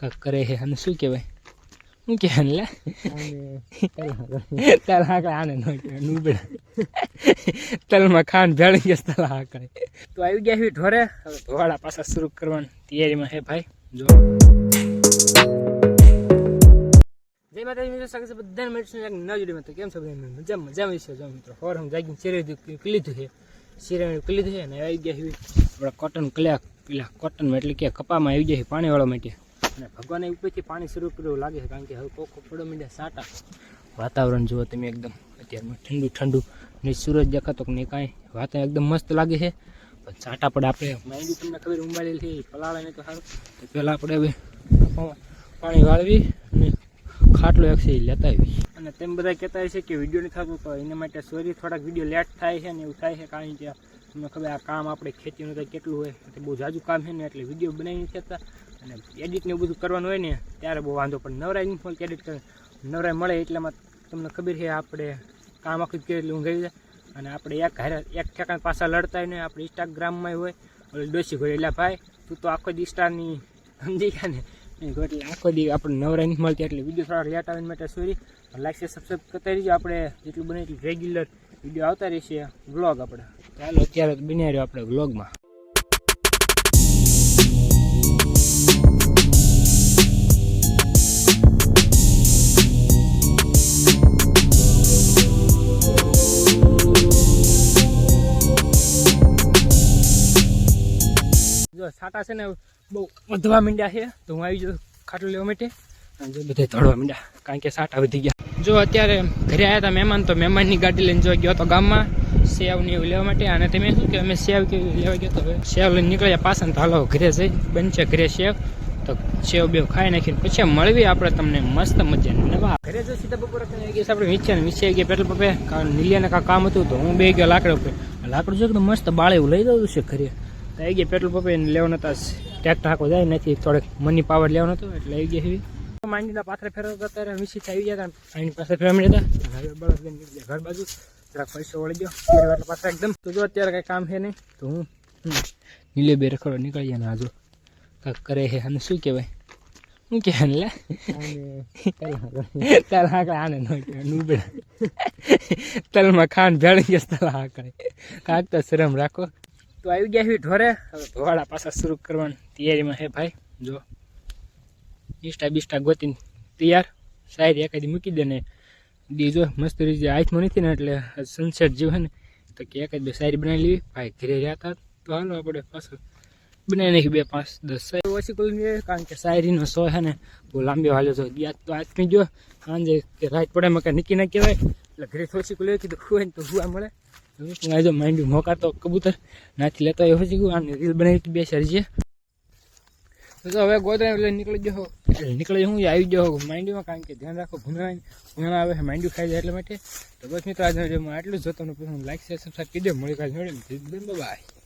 કાંક કરે છે. અને શું કહેવાય? શું કહેવાય લે તલ હાકડે આને ન કહેવાય નુબડા તલમાં ખાંડ ભેળી ગયા તલ હાકડે તો આવી ગયા છે ઢોરે. હવે ધોવાડા પાછા શરૂ કરવાની તૈયારીમાં છે ભાઈ. જો. જય માતાજી મિત્રો. સ્વાગત છે બધાને. મળશું એક નવા વિડીયોમાં. તો કેમ છો બધા? મજા મજામાં છે જો મિત્રો હોર હું જાગીને ચેરે દીધું લીધું છે. કરી અને આવી ગયા છે આપણા કોટન કલ્યા પેલા કોટનમાં એટલે કે કપામાં આવી જાય છે પાણીવાળા માટે. અને ભગવાને ઉપરથી પાણી શરૂ કર્યું લાગે છે, કારણ કે હવે કોકો પડો મીડ્યા સાટા. વાતાવરણ જુઓ તમે એકદમ. અત્યારમાં ઠંડુ ઠંડુ. ને સૂરજ દેખાતો કે નહીં કાંઈ. વાતાવરણ એકદમ મસ્ત લાગે છે. પણ સાટા પડે આપણે. માંડી તમને ખબર ઉંબાડેલી છે પલાળે નહીં તો સારું. તો પહેલાં આપણે હવે પાણી વાળવી અને ખાટલો એક છે એ લેતા આવી અને તેમ બધા કહેતા છે કે વીડિયો નહીં થતું તો એના માટે સોરી થોડાક વીડિયો લેટ થાય છે ને એવું થાય છે, કારણ કે તમને ખબર આ કામ આપણે ખેતીનું તો કેટલું હોય તો બહુ જાજુ કામ છે ને, એટલે વીડિયો બનાવી નથી શકતા અને એડિટ ને બધું કરવાનું હોય ને, ત્યારે બહુ વાંધો પણ નવરાય નહીં ફોન એડિટ કરે. નવરાય મળે એટલામાં તમને ખબર છે, આપણે કામ આખું કરીએ એટલે ઊંઘાઈ જાય. અને આપણે એક હારે એક ઠેકાણ પાછા લડતા હોય ને, આપણે ઇન્સ્ટાગ્રામમાં હોય, ઓલે ડોસી હોય, એટલે ભાઈ, તું તો આખો દી સ્ટારની સમજી ગયા ને? એટલે આખો દી આપણે નવરાય નથી મળતી. એટલે વીડિયો થોડા લેટ આવીને માટે સોરી લાઈક છે સબસ્ક્રાઈબ કરતા રહીજો. આપણે જેટલું બને એટલું રેગ્યુલર વીડિયો આવતા રહેશે. વ્લોગ આપણે. ચાલો, અત્યારે તો રહ્યો આપણે વ્લોગમાં જો સાટા છે ને બહુ વધવા માંડ્યા છે. તો હું આવી જાઉં ખાટલું લેવા માટે. અને જો બધા તળવા માંડ્યા, કારણ કે સાટા વધી ગયા. જો અત્યારે ઘરે આવ્યા હતા મહેમાન, તો મહેમાનની ગાડી લઈને જો ગયો હતો ગામમાં. સેવ ને એવું લેવા માટે. અને તમે શું કે, અમે સેવ કે લેવા ગયો તો સેવ લઈને નીકળ્યા પાછા તો હાલો ઘરે જઈ. બનશે ઘરે સેવ. તો સેવ બેવ ખાઈ નાખીને પછી મળવી આપણે તમને મસ્ત મજાની. નવા ઘરે જો સીધા બપોરે આપણે ને નીચે ગયા પેટ્રોલ પંપે. નીલિયાને કામ હતું તો હું બે ગયો લાકડા ઉપર. લાકડું તો મસ્ત બાળે એવું લઈ દઉં છે ઘરે. તો આવી ગયા પેટ્રોલ પંપે લેવાનો હતા ટ્રેક્ટર આખો જાય નથી થોડેક મની પાવર લેવાનો હતો એટલે આવી ગયા હેવી માંડીના પાથરે ફેરવતા ત્યારે મિસી આવી ગયા હતા આની પાસે ફેરવા મળ્યા હવે બળદ ઘર બાજુ. જરાક પૈસો વળી ગયો ફેરવા પાછા એકદમ. તો જો અત્યારે કાંઈ કામ છે નહીં, તો હું નીલે બે રખડો નીકળી ગયા ને આજુ કાંઈક કરે છે અને શું કહેવાય? શું કે લે? તલ હાકડે આને ન કહેવાય નુબડા તલમાં ખાંડ ભેળી ગયા, તલ હાકડે. કાંક તો શરમ રાખો. તો આવી ગયા છીએ ઢોરે. હવે ભવાડા પાછા શરૂ કરવાની તૈયારીમાં છે ભાઈ. જો ઇસ્ટા બિસ્ટા ગોતીને તૈયાર. શાયરી એકાદી મૂકી દે ને દીજો મસ્ત રીતે હાથમાં નથી ને એટલે સનસેટ જેવું હોય ને, તો કે એકાદ બે શાયરી બનાવી લેવી. ભાઈ ઘરે રહ્યા હતા તો હાલો આપણે પાછું બનાવી નાખી બે, પાંચ, દસ શાયરી. ઓછી કરી કારણ કે શાયરીનો શો છે ને, બહુ લાંબી હાલ્યો તો યાદ તો આજથી જો સાંજે કે રાત પડે માં નીકળી ના કહેવાય. એટલે ઘરે થોસી કરી કીધું, હોય ને તો હુવા મળે. આજે માંડ્યું, મોકા તો કબૂતર નાથી લેતા હોય પછી ગયું આને રીલ બનાવી બે સરજીએ તો હવે ગોદરા એટલે નીકળી એટલે નીકળી હું આવી ગયો માંડ્યુમાં, કારણ કે ધ્યાન રાખો ભૂંગળા ભૂંગળા આવે માંડ્યું ખાઈ જાય એટલા માટે. તો બસ મિત્રો, આજે આટલું જ. જોતો લાઈક શેર સબસ્ક્રાઈબ કીધો મળી કાલે બાય